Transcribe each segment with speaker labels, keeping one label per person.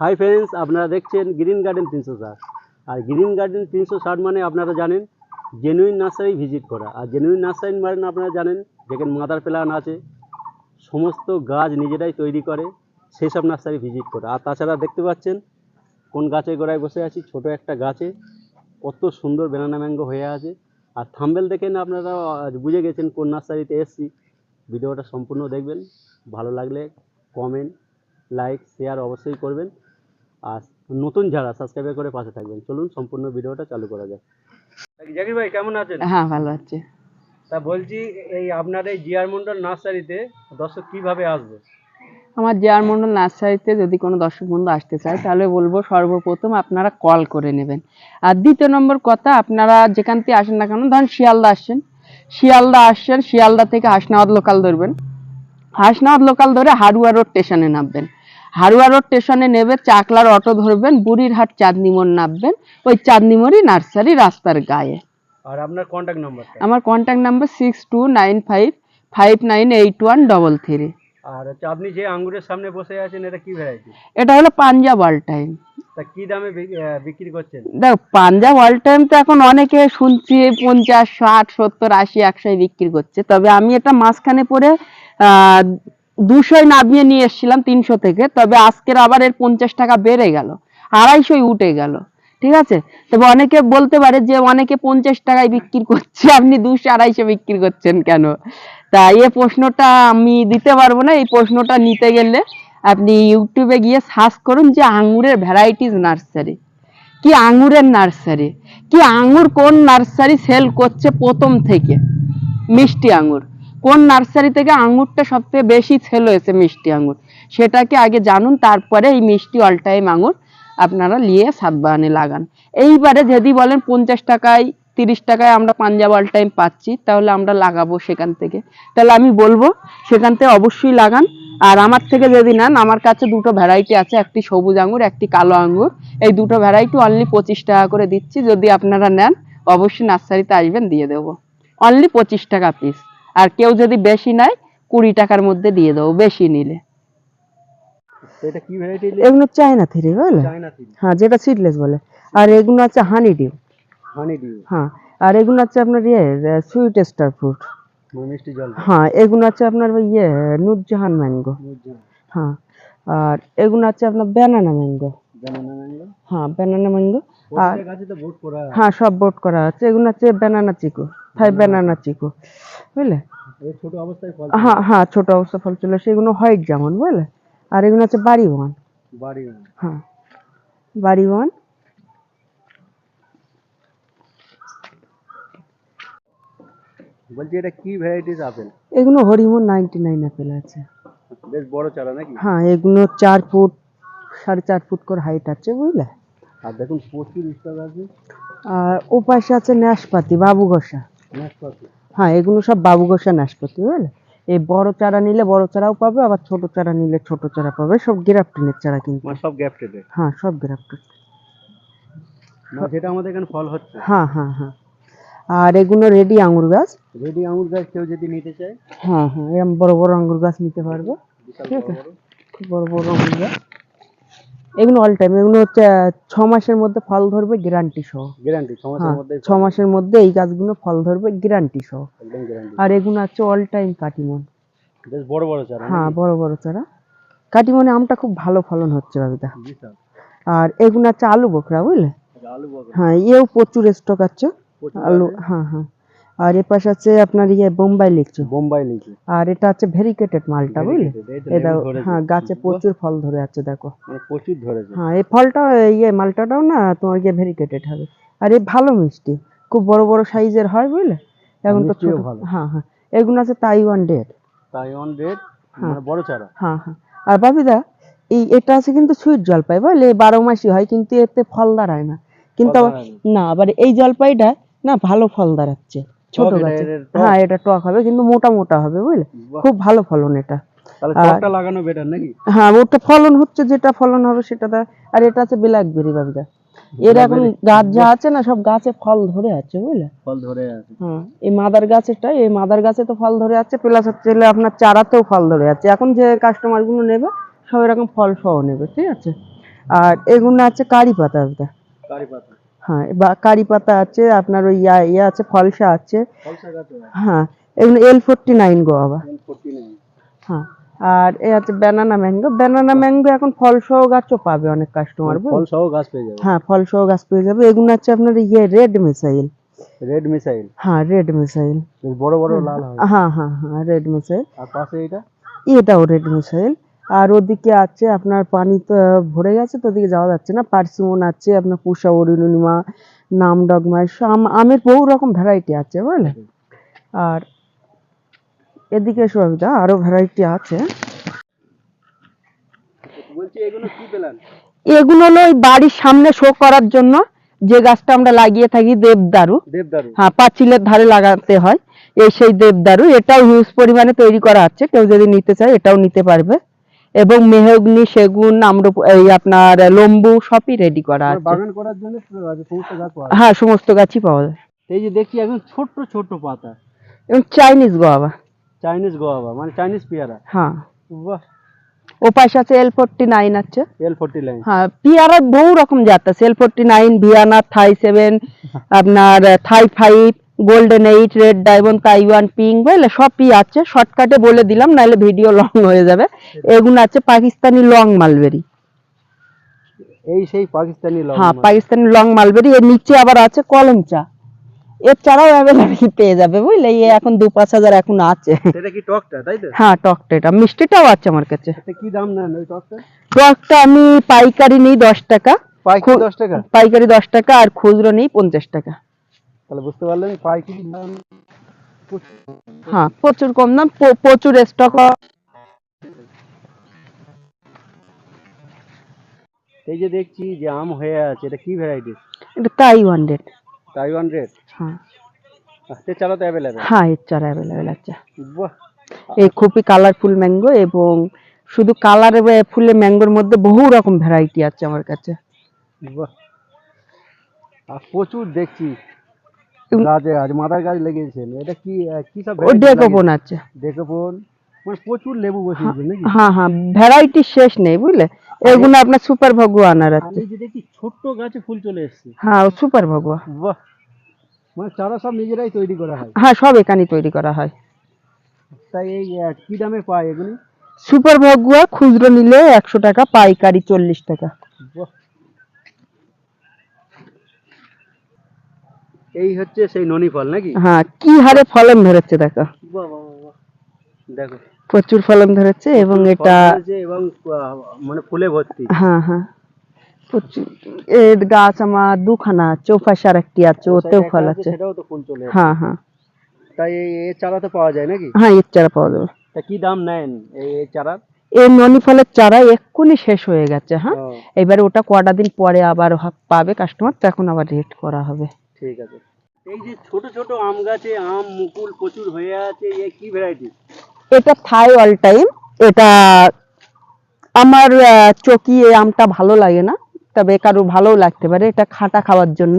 Speaker 1: Hi friends আপনারা দেখছেন green garden তিনশো ষাট আর গ্রিন গার্ডেন তিনশো ষাট মানে আপনারা জানেন জেনুইন নার্সারি ভিজিট করা। আর জেনুইন নার্সারি মানে আপনারা জানেন যেখানে মাদার প্ল্যান আছে, সমস্ত গাছ নিজেরাই তৈরি করে সেই সব নার্সারি ভিজিট করা। আর তাছাড়া দেখতে পাচ্ছেন কোন গাছের গোড়ায় বসে আছি? ছোট একটা গাছে। কত সুন্দর বেনানা ম্যাঙ্গো হয়ে আছে। আর থাম্বেল দেখেন আপনারা বুঝে গেছেন কোন নার্সারিতে এসেছি। ভিডিওটা সম্পূর্ণ দেখবেন। ভালো লাগলে কমেন্ট লাইক শেয়ার অবশ্যই করবেন। আর নতুন যারা সাবস্ক্রাইব করে পাশে থাকবেন চলুন সম্পূর্ণ ভিডিওটা চালু করা যাক। জাকির ভাই কেমন আছেন?
Speaker 2: হ্যাঁ ভালো আছে।
Speaker 1: তা বলছি এই আপনার এই জিআর মন্ডল নার্সারিতে দর্শক কীভাবে আসবে?
Speaker 2: আমার জেআর মন্ডল নার্সারিতে যদি কোনো দর্শক বন্ধু আসতে চায় তাহলে বলব সর্বপ্রথম আপনারা কল করে নেবেন। আর দ্বিতীয় নম্বর কথা আপনারা যেখান থেকে আসেন না কেন ধরেন শিয়ালদা আসছেন। শিয়ালদা আসছেন শিয়ালদা থেকে হাসনাবাদ লোকাল ধরবেন। হাসনাবাদ লোকাল ধরে হাড়ুয়া রোড স্টেশনে নামবেন। হাড়ুয়া রোড স্টেশনে নেবে চাকলার অটো ধরবেন বুড়িরহাট চাঁদনি মোড় নামবেন ওই চাঁদনি মোড়ই নার্সারি রাস্তার গায়ে।
Speaker 1: আর আপনার কন্ট্যাক্ট নাম্বারটা
Speaker 2: আমার contact number six two nine five five nine eight one double three
Speaker 1: আর হচ্ছে আপনি যে আঙ্গুরের সামনে বসে আছেন এটা কি ভ্যারাইটি
Speaker 2: এটা হলো পাঞ্জাব অল টাইম।
Speaker 1: তা কি দামে বিক্রি করছেন?
Speaker 2: দেখ পাঞ্জাব অল টাইম তো এখন অনেকে শুনছি পঞ্চাশ ষাট সত্তর আশি একশোয় বিক্রি করছে। তবে আমি এটা মাঝখানে পরে দুশোয় নামিয়ে নিয়ে এসেছিলাম তিনশো থেকে, তবে আজকের আবার এর পঞ্চাশ টাকা বেড়ে গেল আড়াইশোয় উঠে গেল, ঠিক আছে? তবে অনেকে বলতে পারে যে অনেকে পঞ্চাশ টাকায় বিক্রি করছে, আপনি দুশো, আড়াইশো বিক্রি করছেন কেন? তা এই প্রশ্নটা আমি দিতে পারব না, এই প্রশ্নটা নিতে গেলে আপনি ইউটিউবে গিয়ে সার্চ করুন যে আঙুরের ভ্যারাইটিস নার্সারি কি আঙুরের নার্সারি কি আঙুর কোন নার্সারি সেল করছে প্রথম থেকে? মিষ্টি আঙুর কোন নার্সারি থেকে আঙুরটা সবথেকে বেশি সেল হয়েছে মিষ্টি আঙুর? সেটাকে আগে জানুন, তারপরে এই মিষ্টি অল টাইম আঙুর আপনারা নিয়ে সাত বাগানে লাগান। এইবারে যদি বলেন পঞ্চাশ টাকায়, তিরিশ টাকায় আমরা পাঞ্জাব অল টাইম পাচ্ছি, তাহলে আমরা লাগাবো সেখান থেকে। তাহলে আমি বলব, সেখান থেকে অবশ্যই লাগান। আর আমার থেকে যদি নেন, আমার কাছে দুটো ভ্যারাইটি আছে, একটি সবুজ আঙুর, একটি কালো আঙুর। এই দুটো ভ্যারাইটি অনলি পঁচিশ টাকা করে দিচ্ছি। যদি আপনারা নেন, অবশ্যই নার্সারিতে আসবেন, দিয়ে দেবো। অনলি পঁচিশ টাকা পিস আর কেউ যদি বেশি নেয় কুড়ি টাকার মধ্যে দিয়ে দেবো বেশি নিলে।
Speaker 1: তো এটা কি ভ্যারাইটি
Speaker 2: এগুলো চায়না থ্রি
Speaker 1: চায়না তিন
Speaker 2: হ্যাঁ যেটা সিডলেস বলে। আর এগুলো আছে হানি ডিউ
Speaker 1: হানি ডিউ
Speaker 2: হ্যাঁ আর এগুলো আছে আপনার ইয়ে সুইট স্টার ফ্রুট
Speaker 1: মিষ্টি জল।
Speaker 2: হ্যাঁ এগুলো আছে আপনার ওই ইয়ে নুরজাহান ম্যাঙ্গো হ্যাঁ আর এগুলো আছে আপনার ব্যানানা ম্যাঙ্গো
Speaker 1: জানানা ম্যাঙ্গো
Speaker 2: হ্যাঁ ব্যানানা ম্যাঙ্গো আর হ্যাঁ সব বোট করা আছে। এগুলো আছে ব্যানানা চিকু ফাইভ ব্যানানা চিকু বুঝলে?
Speaker 1: ছোট অবস্থায় ফল
Speaker 2: হ্যাঁ হ্যাঁ ছোট অবস্থা ফল চলে আসে। এগুলো হোয়াইট যেমন বুঝলে? আর এগুলো আছে বাড়ি ওয়ান
Speaker 1: বাড়ি
Speaker 2: হ্যাঁ বাড়ি ওয়ান
Speaker 1: বলছি এটা কি ভ্যারাইটিস আপেল?
Speaker 2: এগুলো হরিমন নাইনটি নাইন অ্যাপেল আছে।
Speaker 1: বেশ বড় চারা নাকি?
Speaker 2: হ্যাঁ এগুলো চার ফুট সাড়ে চার ফুট করে হাইট আছে বুঝলে?
Speaker 1: আর দেখুন প্রচুর স্টক আছে।
Speaker 2: আর ও পাশে আছে নাশপাতি বাবু ঘষা
Speaker 1: নাশপাতি
Speaker 2: হ্যাঁ এগুলো সব বাবু ঘষা নাশপাতি বুঝলে? এই বড় চারা নিলে বড় চারাও পাবে আবার ছোট চারা নিলে ছোট চারা পাবে সব গ্রাফটিনের চারা কিন্তু।
Speaker 1: মানে সব গ্যাপটেড
Speaker 2: হ্যাঁ সব গ্রাফটেড।
Speaker 1: মানে যেটা আমাদের এখানে ফল হচ্ছে।
Speaker 2: হ্যাঁ হ্যাঁ হ্যাঁ। আর এগুলো রেডি আঙুর গাছ।
Speaker 1: রেডি আঙুর গাছ কেউ যদি নিতে চায়?
Speaker 2: হ্যাঁ হ্যাঁ এরকম বড় বড় আঙ্গুর গাছ নিতে পারবে। ঠিক আছে?
Speaker 1: বড়।
Speaker 2: বড় বড় আঙ্গুর গাছ। এগুলো অল টাইম এগুলো হচ্ছে ছ মাসের মধ্যে ফল ধরবে গ্যারান্টি সহ।
Speaker 1: গ্যারান্টি ছ মাসের মধ্যে
Speaker 2: ছ মাসের মধ্যে এই গাছগুলো ফল ধরবে গ্যারান্টি সহ। আর এগুলো আছে অল টাইম কাটিমন।
Speaker 1: বেশ বড় বড় চারা
Speaker 2: হ্যাঁ বড় বড় চারা। কাটিমনে আমটা খুব ভালো ফলন হচ্ছে আর এগুলো আছে আলু বোখরা বুঝলে? হ্যাঁ এও প্রচুর স্টক আছে? আলু হ্যাঁ হ্যাঁ। আর এ পাশে আছে আপনার ইয়ে বোম্বাই লিচু।
Speaker 1: বোম্বাই লিচু।
Speaker 2: আর এটা আছে ভেরিকেটেড মালটা বুঝলে? এটা হ্যাঁ গাছে প্রচুর ফল ধরে আছে দেখো।
Speaker 1: মানে প্রচুর ধরেছে।
Speaker 2: হ্যাঁ এই ফলটা ইয়ে মালটাটাও না তোমার ইয়ে ভেরিকেটেড হবে। আর এই ভালো মিষ্টি খুব বড় বড় সাইজের হয় বুঝলে? এখন তো ছোট। হ্যাঁ হ্যাঁ। এগুলো আছে তাইওয়ান ডেড
Speaker 1: তাইওয়ান মানে বড় চারা।
Speaker 2: হ্যাঁ হ্যাঁ। আর বাবিদা এই এটা আছে কিন্তু সুইট জলপাই বুঝলে? বারো মাসই হয় কিন্তু এতে ফল দাঁড়ায় না। কিন্তু না আবার এই জলপাইটা না ভালো ফল দাঁড়াচ্ছে। ছোট
Speaker 1: টক এটা,
Speaker 2: গাছে হ্যাঁ এটা টক হবে কিন্তু মোটা মোটা হবে বুঝলে? খুব ভালো ফলন এটা।
Speaker 1: লাগানো বেটার নাকি?
Speaker 2: হ্যাঁ ওটা ফলন হচ্ছে যেটা ফলন হবে সেটা দা- আর এটা আছে ব্ল্যাকবেরি বাবিদা। এর এখন গাছ যা আছে না সব গাছে ফল ধরে আছে বুঝলে?
Speaker 1: ফল ধরে আছে।
Speaker 2: হ্যাঁ এই মাদার গাছেটা এই মাদার গাছে তো ফল ধরে আছে প্লাস হচ্ছে আপনার চারাতেও ফল ধরে আছে। এখন যে কাস্টমারগুলো নেবে সব এরকম ফল সহ নেবে ঠিক আছে? আর এগুলো আছে কারি পাতা
Speaker 1: কারি পাতা।
Speaker 2: হ্যাঁ বা কারি পাতা আছে আপনার ওই ইয়া ইয়ে আছে ফলসা আছে। হ্যাঁ এগুলো এল ফোরটি নাইন গো আবার। হ্যাঁ আর এ আছে ব্যানানা ম্যাঙ্গো ব্যানানা ম্যাঙ্গো এখন ফল সহ গাছও পাবে অনেক কাস্টমার
Speaker 1: ফল সহ গাছ পেয়ে যাবে।
Speaker 2: হ্যাঁ ফল সহ গাছ পেয়ে যাবে। এগুলো আছে আপনার ইয়ে রেড মিসাইল
Speaker 1: রেড মিসাইল
Speaker 2: হ্যাঁ রেড মিসাইল
Speaker 1: বড় বড় লাল হয়
Speaker 2: হ্যাঁ হ্যাঁ হ্যাঁ রেড মিসাইল
Speaker 1: আর পাশে এটা?
Speaker 2: এটাও রেড মিসাইল আর ওদিকে আছে আপনার পানি তো ভরে গেছে তো ওদিকে যাওয়া যাচ্ছে না। পার্সিমন আছে আপনার পুষা অরুণিমা নাম ডগমা আম- আমের বহু রকম ভ্যারাইটি আছে বুঝলেন আর এদিকে সুবিধা আরও ভ্যারাইটি আছে।
Speaker 1: এগুলো
Speaker 2: হলো ওই বাড়ির সামনে শো করার জন্য যে গাছটা আমরা লাগিয়ে থাকি দেবদারু।
Speaker 1: দেবদারু?
Speaker 2: হ্যাঁ পাঁচিলের ধারে লাগাতে হয় এই সেই দেবদারু। এটাও হিউজ পরিমাণে তৈরি করা আছে কেউ যদি নিতে চায় এটাও নিতে পারবে। এবং মেহগনি সেগুন আম্র এই আপনার লম্বু সবই রেডি করা আছে।
Speaker 1: বাগান করার জন্য সমস্ত গাছ পাওয়া যায়।
Speaker 2: হ্যাঁ সমস্ত গাছই পাওয়া যায়।
Speaker 1: এই যে দেখি এখন ছোট্ট ছোট্ট পাতা।
Speaker 2: এবং চাইনিজ গোয়াবা
Speaker 1: চাইনিজ গোয়াবা মানে চাইনিজ পেয়ারা।
Speaker 2: হ্যাঁ।
Speaker 1: বাহ।
Speaker 2: ও পাশে আছে এল ফোরটি নাইন আছে।
Speaker 1: এল ফোরটি লাইন
Speaker 2: হ্যাঁ পেয়ারার বহু রকম জাত আছে। L forty nine Vienna Thai seven আপনার Thai five golden eight red diamond Taiwan pink বুঝলে সবই আছে। শর্টকাটে বলে দিলাম নাহলে ভিডিও লং হয়ে যাবে। এগুলো আছে পাকিস্তানি লং মালবেরি
Speaker 1: এই সেই পাকিস্তানি লং
Speaker 2: হ্যাঁ পাকিস্তানি লং মালবেরি এর নিচে আবার আছে কলম চা। এর চারাও অ্যাভেলেবেল পেয়ে যাবে বুঝলে? এই এখন দু পাঁচ হাজার এখন আছে।
Speaker 1: সেটা কি টকটা তাই তো?
Speaker 2: হ্যাঁ টকটা এটা। মিষ্টিটাও আছে আমার কাছে।
Speaker 1: এটা কি দাম নেন ওই টকটা?
Speaker 2: টকটা আমি পাইকারি নিই দশ টাকা।
Speaker 1: পাইকারি দশ টাকা?
Speaker 2: পাইকারি দশ টাকা আর খুচরো নিই পঞ্চাশ টাকা।
Speaker 1: তাহলে বুঝতে পারলেন পাইকারি দাম
Speaker 2: হ্যাঁ প্রচুর কম দাম প্রচুর স্টক
Speaker 1: এই যে দেখছি যে আম হয়ে আছে এটা কি ভ্যারাইটি
Speaker 2: এটা তাইওয়ান রেট
Speaker 1: তাইওয়ান রেড
Speaker 2: হ্যাঁ।
Speaker 1: তো অ্যাভেলেবেল
Speaker 2: হ্যাঁ এর চারা অ্যাভেলেবেল আছে।
Speaker 1: বাহ।
Speaker 2: এই খুবই কালারফুল ম্যাঙ্গো এবং শুধু কালার ফুলের ম্যাঙ্গোর মধ্যে বহু রকম ভ্যারাইটি আছে আমার কাছে।
Speaker 1: বাহ। আর প্রচুর দেখছি। গাছে মাদার গাছ লেগেছেন। এটা কি কি সব
Speaker 2: ও ডেকোপন আছে।
Speaker 1: ডেকোপন? মানে প্রচুর লেবু বসিয়েছেন নাকি?
Speaker 2: হ্যাঁ হ্যাঁ ভ্যারাইটি শেষ নেই বুঝলে? এগুলো আপনার সুপার ভগুয়া আনার
Speaker 1: আর
Speaker 2: আছে।
Speaker 1: এই যে দেখি গাছে ফুল চলে এসছে।
Speaker 2: হ্যাঁ সুপার ভগুয়া
Speaker 1: বাহ! মানে চারা সব নিজেরাই তৈরি করা হয়।
Speaker 2: হ্যাঁ সব এখানে তৈরি করা হয়।
Speaker 1: তাই এই কি দামে পায় এগুলি?
Speaker 2: সুপার ভগুয়া খুচরো নিলে একশো টাকা পাইকারি চল্লিশ টাকা।
Speaker 1: বাহ! এই হচ্ছে সেই ননি ফল নাকি?
Speaker 2: হ্যাঁ কি হারে ফলন ধরেছে দেখো।
Speaker 1: দেখো।
Speaker 2: প্রচুর ফলন ধরেছে এবং এটা
Speaker 1: এবং মানে ফুলে ভর্তি।
Speaker 2: হ্যাঁ হ্যাঁ। প্রচুর। এর গাছ আমার দুখানা আছে ও পাশে আর একটি আছে ওতেও ফল
Speaker 1: আছে,
Speaker 2: আছে।
Speaker 1: সেটাও তো ফুল চলে
Speaker 2: হ্যাঁ হ্যাঁ।
Speaker 1: তাই এই চারা তো পাওয়া যায় নাকি?
Speaker 2: হ্যাঁ এর চারা পাওয়া যাবে।
Speaker 1: তা কি দাম নেন এই চারার
Speaker 2: এই ননি ফলের চারা এক্ষুনি শেষ হয়ে গেছে হ্যাঁ। এবারে ওটা কটা দিন পরে আবার পাবে কাস্টমার তখন আবার রেট করা হবে।
Speaker 1: ঠিক আছে। এই যে ছোট ছোট আম গাছে আম মুকুল প্রচুর হয়ে আছে এ কি ভ্যারাইটি
Speaker 2: এটা থাই অল টাইম। এটা আমার চকি এই আমটা ভালো লাগে না তবে কারও ভালো লাগতে পারে এটা খাটা খাওয়ার জন্য।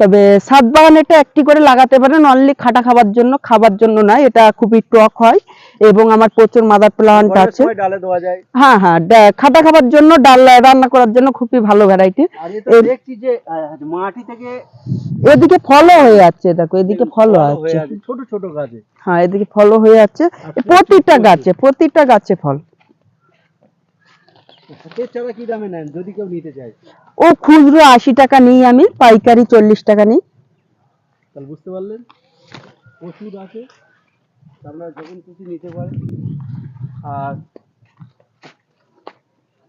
Speaker 2: তবে সাত বাগান এটা একটি করে লাগাতে পারেন অনলি খাটা খাওয়ার জন্য খাবার জন্য না এটা খুবই টক হয় এবং আমার প্রচুর মাদার প্লান্ট আছে।
Speaker 1: সময় ডালে দেওয়া যায়।
Speaker 2: হ্যাঁ হ্যাঁ খাটা খাবার জন্য ডাল রান্না করার জন্য খুবই ভালো ভ্যারাইটি
Speaker 1: দেখছি যে মাটি থেকে
Speaker 2: এদিকে ফলও হয়ে যাচ্ছে দেখো এদিকে ফলও আছে।
Speaker 1: ছোট ছোট গাছে।
Speaker 2: হ্যাঁ এদিকে ফলও হয়ে যাচ্ছে। প্রতিটা গাছে। প্রতিটা গাছে ফল।
Speaker 1: চারা কি দামে নেন যদি কেউ নিতে চায়?
Speaker 2: ও খুচরো আশি টাকা নিই আমি পাইকারি চল্লিশ টাকা নিই।
Speaker 1: তাহলে বুঝতে পারলেন? প্রচুর আছে আপনারা যখন খুশি নিতে পারেন। আর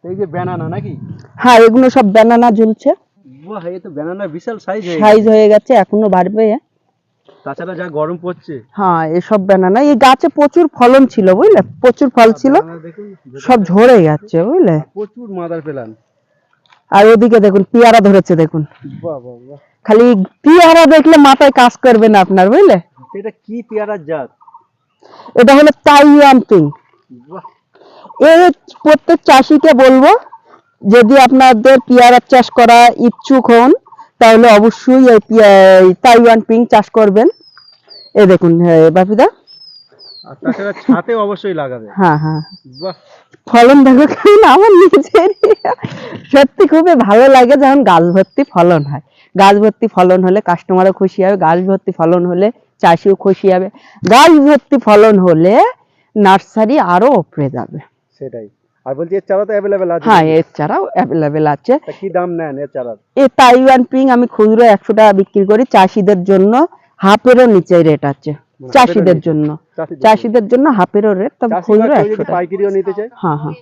Speaker 1: এই যে ব্যানানা নাকি?
Speaker 2: হ্যাঁ এগুলো সব ব্যানানা ঝুলছে।
Speaker 1: বাহ এ তো ব্যানানা বিশাল সাইজ হয়ে
Speaker 2: সাইজ হয়ে গেছে এখনও বাড়বে।
Speaker 1: তাছাড়া যা গরম পড়ছে।
Speaker 2: হ্যাঁ এসব ব্যানানা এই গাছে প্রচুর ফলন ছিল বুঝলে? প্রচুর ফল ছিল।
Speaker 1: দেখুন
Speaker 2: সব ঝরে যাচ্ছে বুঝলে?
Speaker 1: প্রচুর মাদার পেলান
Speaker 2: আর ওদিকে দেখুন পেয়ারা ধরেছে দেখুন। খালি পেয়ারা দেখলে মাথায় কাজ করবে না আপনার বুঝলে?
Speaker 1: এটা কি পেয়ারার জাত?
Speaker 2: এটা হলো পিঙ্ক
Speaker 1: বাহ।
Speaker 2: এর প্রত্যেক চাষিকে বলব যদি আপনাদের পেয়ারার চাষ করা ইচ্ছুক হন তাহলে অবশ্যই এই তাইওয়ান পিঙ্ক চাষ করবেন। এই দেখুন বাপিদা।
Speaker 1: ছাতে অবশ্যই লাগাবে
Speaker 2: হ্যাঁ হ্যাঁ। ফলন দেখো আমার নিজের সত্যি খুবই ভালো লাগে যখন গাছ ভর্তি ফলন হয়। গাছ ভর্তি ফলন হলে কাস্টমারও খুশি হবে গাছ ভর্তি ফলন হলে চাষিও খুশি হবে। গাছ ভর্তি ফলন হলে নার্সারি আরও ওপরে যাবে।
Speaker 1: সেটাই। আর বলছি এর চারা তো অ্যাভেলেবেল আছে।
Speaker 2: হ্যাঁ এর চারাও অ্যাভেলেবেল আছে।
Speaker 1: কি দাম নেন এর চারার
Speaker 2: এ তাইওয়ান পিং আমি খুচরো একশো টাকা বিক্রি করি চাষিদের জন্য হাফেরও নিচে রেট আছে। চাষিদের জন্য।
Speaker 1: চাষিদের
Speaker 2: জন্য। হাফেরও রেট তবে খুচরো একশো
Speaker 1: পাইকারিও নিতে চায়?
Speaker 2: হ্যাঁ হ্যাঁ।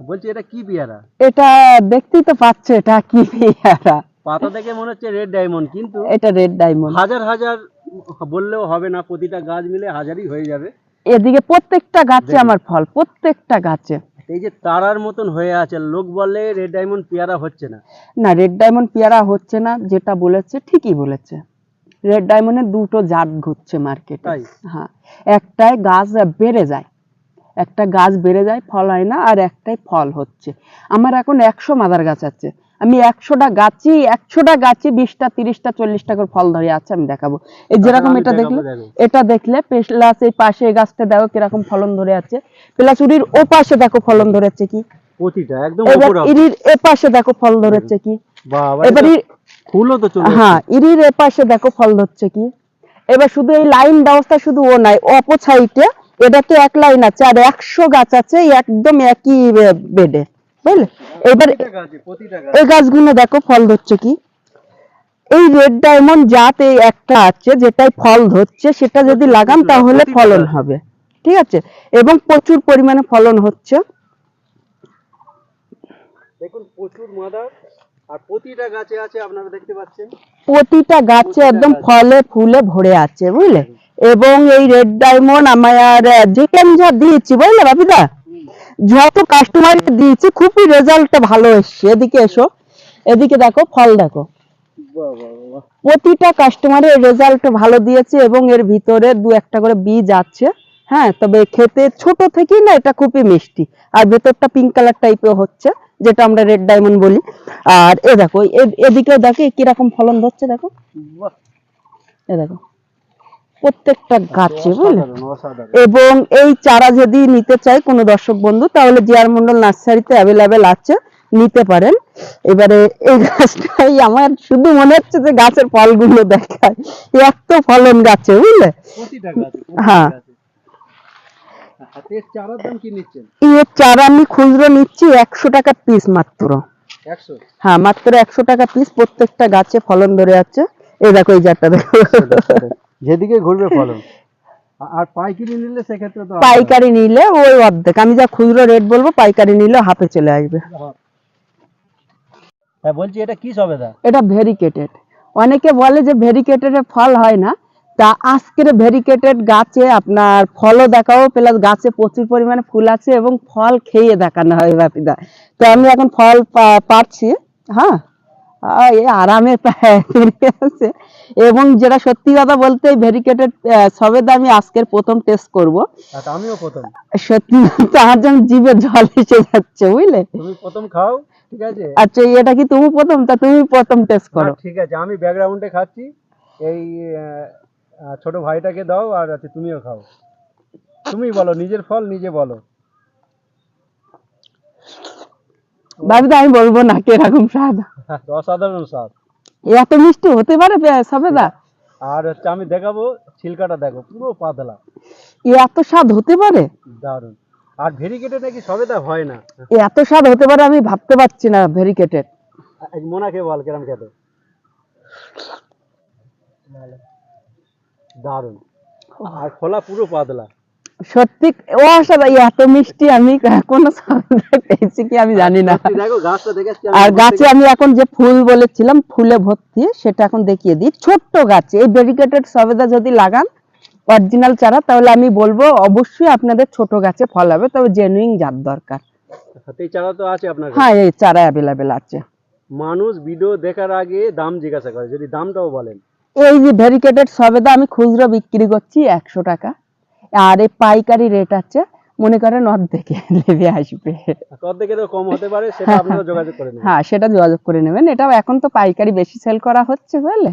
Speaker 1: বলছি এটা কি পেয়ারা?
Speaker 2: এটা দেখতেই তো পাচ্ছে এটা কি পেয়ারা?
Speaker 1: পাতা দেখে মনে হচ্ছে রেড ডায়মন্ড কিন্তু
Speaker 2: এটা রেড ডায়মন্ড
Speaker 1: হাজার হাজার বললেও হবে না প্রতিটা গাছ মিলে হাজারই হয়ে যাবে।
Speaker 2: এদিকে প্রত্যেকটা গাছে আমার ফল প্রত্যেকটা গাছে।
Speaker 1: এই যে তারার মতন হয়ে আছে লোক বলে রেড ডায়মন্ড পেয়ারা হচ্ছে না।
Speaker 2: না রেড ডায়মন্ড পেয়ারা হচ্ছে না যেটা বলেছে ঠিকই বলেছে। রেড ডায়মন্ডের দুটো জাত ঘুরছে মার্কেটে হ্যাঁ একটাই গাছ বেড়ে যায় একটা গাছ বেড়ে যায় ফল হয় না আর একটাই ফল হচ্ছে। আমার এখন একশো মাদার গাছ আছে। আমি একশোটা গাছই একশোটা গাছি বিশটা তিরিশটা চল্লিশটা করে ফল ধরে আছে আমি দেখাবো। এই যেরকম এটা দেখলে এটা দেখলে প্লাস এই পাশে গাছটা দেখো কীরকম ফলন ধরে আছে। প্লাস উড়ির ও পাশে দেখো ফলন ধরেছে কি।
Speaker 1: প্রতিটা একদম
Speaker 2: ইরির এ পাশে দেখো ফল ধরেছে কি।
Speaker 1: বাবা
Speaker 2: এবার
Speaker 1: ফুলও তো চলে
Speaker 2: হ্যাঁ ইরির এ পাশে দেখো ফল ধরছে কি। এবার শুধু এই লাইন ব্যবস্থা শুধু ও নাই এটাতে এক লাইন আছে আর একশো গাছ আছে একদম একই বেডে। বুঝলে? এবার এই গাছগুলো দেখো ফল ধরছে কি? এই রেড ডায়মন্ড জাত এই একটা আছে যেটাই ফল ধরছে সেটা যদি লাগান তাহলে ফলন হবে। ঠিক আছে? এবং প্রচুর পরিমাণে ফলন হচ্ছে।
Speaker 1: দেখুন প্রচুর মাদার। আর প্রতিটা গাছে আছে আপনারা দেখতে পাচ্ছেন।
Speaker 2: প্রতিটা গাছে একদম ফলে ফুলে ভরে আছে বুঝলে? এবং এই রেড ডায়মন্ড আমার যেখানে যা দিয়েছি বুঝলে বাপিদা? যত কাস্টমার দিয়েছি, খুবই রেজাল্টটা ভালো এসছে। এদিকে এসো। এদিকে দেখো, ফল দেখো। প্রতিটা কাস্টমারের রেজাল্ট ভালো দিয়েছে এবং এর ভিতরে দু একটা করে বীজ আছে। হ্যাঁ তবে খেতে ছোট থেকেই না এটা খুবই মিষ্টি। আর ভেতরটা পিঙ্ক কালার টাইপের হচ্ছে, যেটা আমরা রেড ডায়মন্ড বলি। আর এ দেখো এদিকেও দেখো কীরকম ফলন ধরছে দেখো। এ দেখো। প্রত্যেকটা গাছে বুঝলে?
Speaker 1: অসাধারণ অসাধারণ।
Speaker 2: এবং এই চারা যদি নিতে চায় কোনো দর্শক বন্ধু তাহলে জিআর মন্ডল নার্সারিতে অ্যাভেলেবেল আছে নিতে পারেন। এবারে এই গাছটাই আমার শুধু মনে হচ্ছে যে গাছের ফলগুলো দেখায়। এত ফলন গাছে বুঝলে? হ্যাঁ। এর চারা আমি খুচরো নিচ্ছি একশো টাকা পিস মাত্র। হ্যাঁ মাত্র একশো টাকা পিস প্রত্যেকটা গাছে ফলন ধরে আছে। এই দেখো এই চারটা দেখো।
Speaker 1: যেদিকে ঘুরবে ফলন। আর পাইকারি নিলে সেক্ষেত্রে তো
Speaker 2: পাইকারি নিলে ওই অর্ধেক। আমি যা খুচরো রেট বলব পাইকারি নিলে হাফে চলে আসবে।
Speaker 1: হ্যাঁ বলছি এটা কি সবেদা?
Speaker 2: এটা ভেরিকেটেড অনেকে বলে যে ভেরিকেটেড ফল হয় না। তা আজকের ভেরিকেটেড গাছে আপনার ফলও দেখাও প্লাস গাছে প্রচুর পরিমাণে ফুল আছে এবং ফল খেয়ে দেখানো হয় বাপিদা তো আমি এখন ফল পা- পাচ্ছি হ্যাঁ? আরামে আছে। এবং যেটা সত্যি কথা বলতে ভেরিকেটেড সবেদা আমি আজকের প্রথম টেস্ট করব।
Speaker 1: আচ্ছা আমিও প্রথম।
Speaker 2: সত্যি আমার যেন জিভে জল এসে যাচ্ছে বুঝলে?
Speaker 1: তুমি প্রথম খাও ঠিক আছে?
Speaker 2: আচ্ছা এটা কি তুমি প্রথম? তা তুমি প্রথম টেস্ট করো।
Speaker 1: ঠিক আছে আমি ব্যাকগ্রাউন্ডে খাচ্ছি। এই ছোট ভাইটাকে দাও আর আছে তুমিও খাও। তুমি বলো নিজের ফল নিজে বলো।
Speaker 2: বাবিদা আমি বলব না কীরকম স্বাদ
Speaker 1: অসাধারণ স্বাদ
Speaker 2: এত মিষ্টি হতে পারে সবেদা
Speaker 1: আর হচ্ছে আমি দেখাবো ছিলকাটা দেখো পুরো পাতলা।
Speaker 2: এত স্বাদ হতে পারে?
Speaker 1: দারুণ। আর ভেরিকেটে নাকি সবেদা হয় না।
Speaker 2: এত স্বাদ হতে পারে আমি ভাবতে পারছি না ভেরিকেটেড
Speaker 1: আহ, মোনাকে বল কেরম খেতে? দারুণ। আর খোলা পুরো পাতলা।
Speaker 2: সত্যি ও অসাধারণ এত মিষ্টি আমি কোনো পেয়েছি কি আমি জানি না। আর গাছে আমি এখন যে ফুল বলেছিলাম ফুলে ভর্তি সেটা এখন দেখিয়ে দিই। ছোট্ট গাছে এই ভেরিকেটেড সবেদা যদি লাগান অরিজিনাল চারা তাহলে আমি বলব অবশ্যই আপনাদের ছোট গাছে ফল হবে তবে জেনুইন জাত দরকার।
Speaker 1: হাতেই চারা তো আছে আপনার
Speaker 2: হ্যাঁ এই চারা অ্যাভেলেবেল আছে।
Speaker 1: মানুষ ভিডিও দেখার আগে দাম জিজ্ঞাসা করে যদি দামটাও বলেন।
Speaker 2: এই যে ভেরিকেটেড সবেদা আমি খুচরো বিক্রি করছি একশো টাকা। আর এই পাইকারি রেট আছে মনে করেন অর্ধেকে নেবে আসবে।
Speaker 1: অর্ধেকেরও কম হতে পারে সেটা আপনারা যোগাযোগ করে নেবেন।
Speaker 2: হ্যাঁ সেটা যোগাযোগ করে নেবেন। এটা এখন তো পাইকারি বেশি সেল করা হচ্ছে বুঝলে